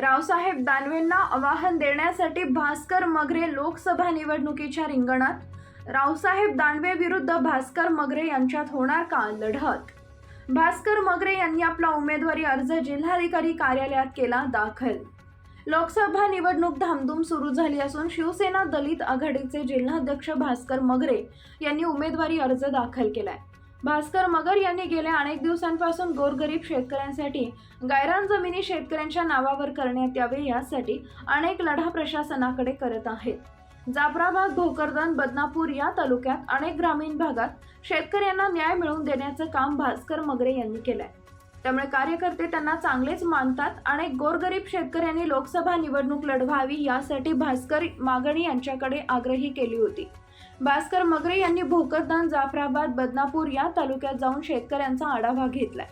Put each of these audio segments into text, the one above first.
रावसाहेब दानवेंना आवाहन देण्यासाठी भास्कर मगरे लोकसभा निवडणुकीच्या रिंगणात. रावसाहेब दानवे विरुद्ध भास्कर मगरे यांच्यात होणार का लढत? भास्कर मगरे यांनी आपला उमेदवारी अर्ज जिल्हाधिकारी कार्यालयात केला दाखल. लोकसभा निवडणूक धामधूम सुरू झाली असून शिवसेना दलित आघाडीचे जिल्हाध्यक्ष भास्कर मगरे यांनी उमेदवारी अर्ज दाखल केलाय. भास्कर मगर यांनी गेल्या अनेक दिवसांपासून गोरगरीब शेतकऱ्यांसाठी गायरान जमिनी शेतकऱ्यांच्या नावावर करण्यात यावे यासाठी अनेक लढा प्रशासनाकडे करत आहेत. जाफराबाद भोकरदन बदनापूर या तालुक्यात अनेक ग्रामीण भागात शेतकऱ्यांना न्याय मिळवून देण्याचं काम भास्कर मगरे यांनी केलंय. त्यामुळे कार्यकर्ते त्यांना चांगलेच मानतात. अनेक गोरगरीब शेतकऱ्यांनी लोकसभा निवडणूक लढवावी यासाठी भास्कर मागणी यांच्याकडे आग्रही केली होती. भास्कर मगरे यांनी भोकरदान जाफराबाद बदनापूर या तालुक्यात जाऊन शेतकऱ्यांचा आढावा घेतलाय.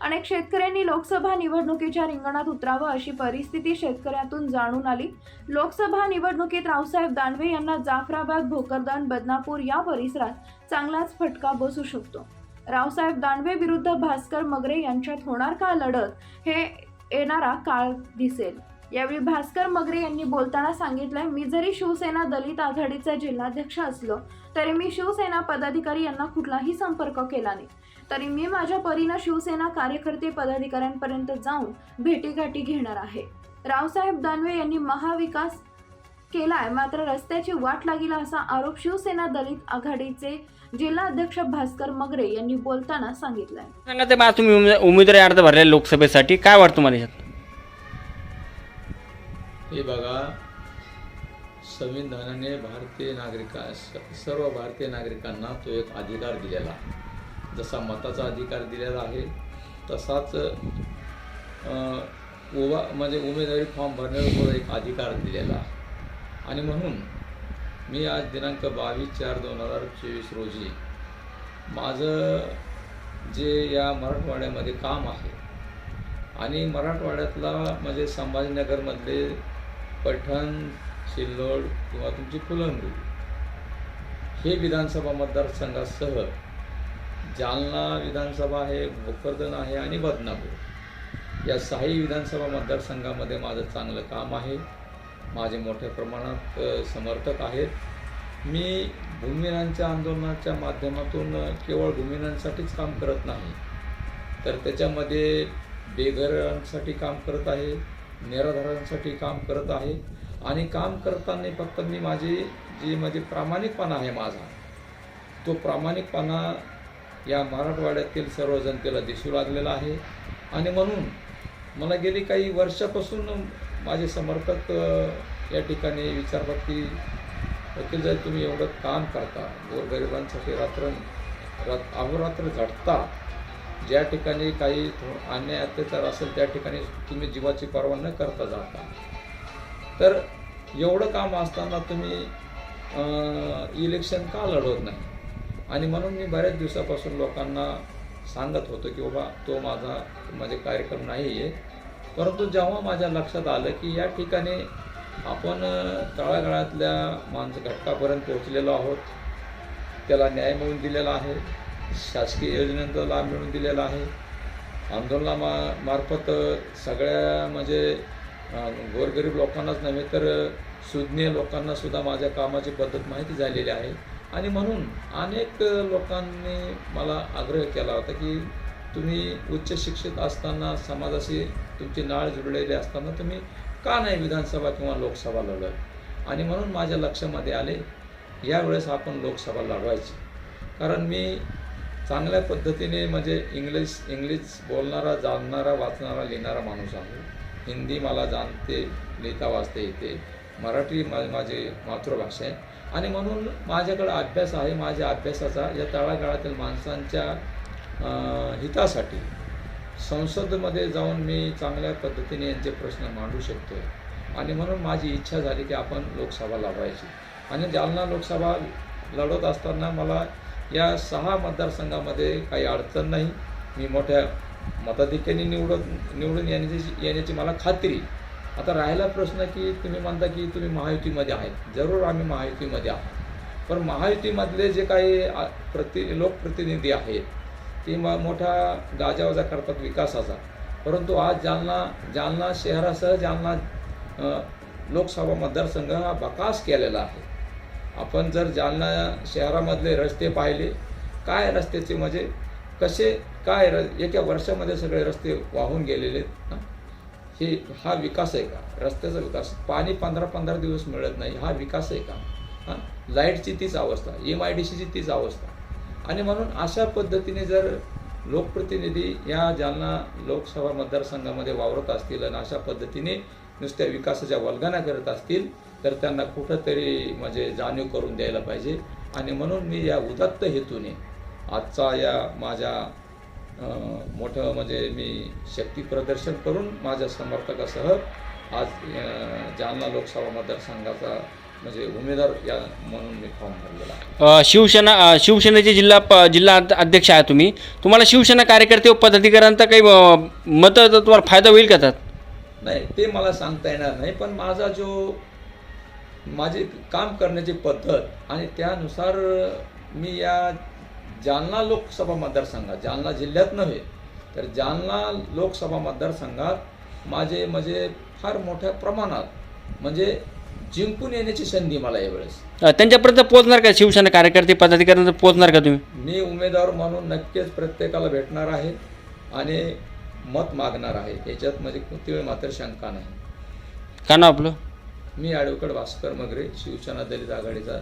अनेक शेतकऱ्यांनी लोकसभा निवडणुकीच्या रिंगणात उतरावं अशी परिस्थिती शेतकऱ्यातून जाणून आली. लोकसभा निवडणुकीत रावसाहेब दानवे यांना जाफराबाद भोकरदान बदनापूर या परिसरात चांगलाच फटका बसू शकतो. रावसाहेब दानवे विरुद्ध भास्कर मगरे यांच्यात होणार का लढत हे येणारा काळ दिसेल. यावेळी भास्कर मगरे यांनी बोलताना सांगितलंय मी जरी शिवसेना दलित आघाडीचा जिल्हाध्यक्ष असलो तरी मी शिवसेना पदाधिकारी यांना कुठलाही संपर्क केला नाही. तरी मी माझ्या परीनं शिवसेना कार्यकर्ते पदाधिकाऱ्यांपर्यंत जाऊन भेटीगाठी घेणार आहे. रावसाहेब दानवे यांनी महाविकास केलाय मात्र रस्त्याची वाट लागेल असा आरोप शिवसेना दलित आघाडीचे जिल्हाध्यक्ष भास्कर मगरे यांनी बोलताना सांगितलंय. सांगा ते बा तुम्ही उमेदवारी अर्ज भरले लोकसभेसाठी काय वाटतं मला हे बघा संविधानाने भारतीय नागरिका सर्व भारतीय नागरिकांना तो एक अधिकार दिलेला जसा मताचा अधिकार दिलेला आहे तसाच उभा म्हणजे उमेदवारी फॉर्म भरण्यावर सुद्धा एक अधिकार दिलेला आणि म्हणून मी आज दिनांक बावीस चार दोन हजार चोवीस रोजी माझं जे या मराठवाड्यामध्ये काम आहे आणि मराठवाड्यातला म्हणजे संभाजीनगरमधले पैठण सिल्लोड किंवा तुमची फुलंब्री. हे विधानसभा मतदारसंघासह जालना विधानसभा आहे भोकरदन आहे आणि बदनापूर. या सहाही विधानसभा मतदारसंघामध्ये माझं चांगलं काम आहे. माझे मोठ्या प्रमाणात समर्थक आहेत. मी भूमिहीनांच्या आंदोलनाच्या माध्यमातून केवळ भूमिहीनांसाठीच काम करत नाही तर त्याच्यामध्ये बेघरांसाठी काम करत आहे. निराधारांसाठी काम करत आहे. आणि काम करताना फक्त मी माझी जी माझे प्रामाणिकपणा आहे माझा तो प्रामाणिकपणा या मराठवाड्यातील सर्व जनतेला दिसू लागलेला आहे. आणि म्हणून मला गेली काही वर्षापासून माझे समर्थक या ठिकाणी विचारतात की वकील जर तुम्ही एवढं काम करता. गोरगरिबांसाठी रात्र रात अहोरात्र झटता ज्या ठिकाणी काही अन्याय अत्याचार असेल त्या ठिकाणी तुम्ही जीवाची पर्वा न करता जाता तर एवढं काम असताना तुम्ही इलेक्शन का लढवत नाही? आणि म्हणून मी बऱ्याच दिवसापासून लोकांना सांगत होतो की बाबा तो माझा माझे कार्यक्रम नाही आहे परंतु जेव्हा माझ्या लक्षात आलं की या ठिकाणी आपण तळागाळातल्या माणसं घटकापर्यंत पोहोचलेलो आहोत त्याला न्याय मिळून दिलेला आहे शासकीय योजनेचा लाभ मिळून दिलेला आहे. आंदोलना मा मार्फत सगळ्या म्हणजे गोरगरीब लोकांनाच नव्हे तर सुज्ञ लोकांनासुद्धा माझ्या कामाची पद्धत माहिती झालेली आहे. आणि म्हणून अनेक लोकांनी मला आग्रह केला होता की तुम्ही उच्च शिक्षित असताना समाजाशी तुमची नाळ जुळलेली असताना तुम्ही का नाही विधानसभा किंवा लोकसभा लढत? आणि म्हणून माझ्या लक्षामध्ये आले यावेळेस आपण लोकसभा लढवायची. कारण मी चांगल्या पद्धतीने म्हणजे इंग्लिश इंग्लिश बोलणारा जाणणारा वाचणारा लिहिणारा माणूस आहे. हिंदी मला जाणते लिहिता वाचता येते. मराठी मा माझी मातृभाषा आहे. आणि म्हणून माझ्याकडे अभ्यास आहे. माझ्या अभ्यासाचा या तळागाळातील माणसांच्या हितासाठी संसदमध्ये जाऊन मी चांगल्या पद्धतीने यांचे प्रश्न मांडू शकतो आणि म्हणून माझी इच्छा झाली की आपण लोकसभा लढवायची. आणि जालना लोकसभा लढवत असताना मला या सहा मतदारसंघामध्ये काही अडचण नाही. मी मोठ्या मताधिक्याने निवडून निवडून येण्याची येण्याची मला खात्री आता राहिला प्रश्न की तुम्ही म्हणता की तुम्ही महायुतीमध्ये आहेत. जरूर आम्ही महायुतीमध्ये आहोत. पण महायुतीमधले जे काही प्रति लोकप्रतिनिधी आहेत ते म मोठा गाजावाजा करतात विकासाचा. परंतु आज जालना जालना शहरासह जालना लोकसभा मतदारसंघ हा बकास केलेला आहे. आपण जर जालना शहरामधले रस्ते पाहिले काय रस्त्याचे म्हणजे कसे काय र एका वर्षामध्ये सगळे रस्ते वाहून गेलेले आहेत हे हा विकास आहे का? रस्त्याचा विकास. पाणी पंधरा पंधरा दिवस मिळत नाही. हा विकास आहे का? हां? लाईटची तीच अवस्था एम आय डी सीची तीच अवस्था. आणि म्हणून अशा पद्धतीने जर लोकप्रतिनिधी या जालना लोकसभा मतदारसंघामध्ये वावरत असतील आणि अशा पद्धतीने नुसत्या विकासाच्या वल्गना करत असतील तर त्यांना कुठंतरी म्हणजे जाणीव करून द्यायला पाहिजे. आणि म्हणून मी या उदात्त हेतूने आजचा या माझ्या मोठं म्हणजे मी शक्ती प्रदर्शन करून माझ्या समर्थकासह आज जालना लोकसभा मतदारसंघाचा म्हणजे उमेदवार या म्हणून मी फॉर्म भरलेला शिवसेना शिवसेनेचे जिल्हा प जिल्हा अध- अध्यक्ष आहे तुम्ही. तुम्हाला शिवसेना कार्यकर्ते व पदाधिकाऱ्यांचा काही मतं तुम्हाला फायदा होईल का त्यात? नाही ते मला सांगता येणार नाही पण माझा जो माझे काम करण्याची पद्धत आणि त्यानुसार मी या जालना लोकसभा मतदारसंघात जालना जिल्ह्यात नव्हे तर जालना लोकसभा मतदारसंघात माझे म्हणजे फार मोठ्या प्रमाणात म्हणजे जिंकून येण्याची संधी मला यावेळेस. त्यांच्यापर्यंत पोहोचणार का? शिवसेना कार्यकर्ते पदाधिकाऱ्यांपर्यंत पोहोचणार का तुम्ही? मी उमेदवार म्हणून नक्कीच प्रत्येकाला भेटणार आहे आणि मत मागणार आहे. याच्यात म्हणजे कोणती मात्र शंका नाही. का नाव आपलं? मी ॲडव्होकेट भास्कर मगरे शिवसेना दलित आघाडीचा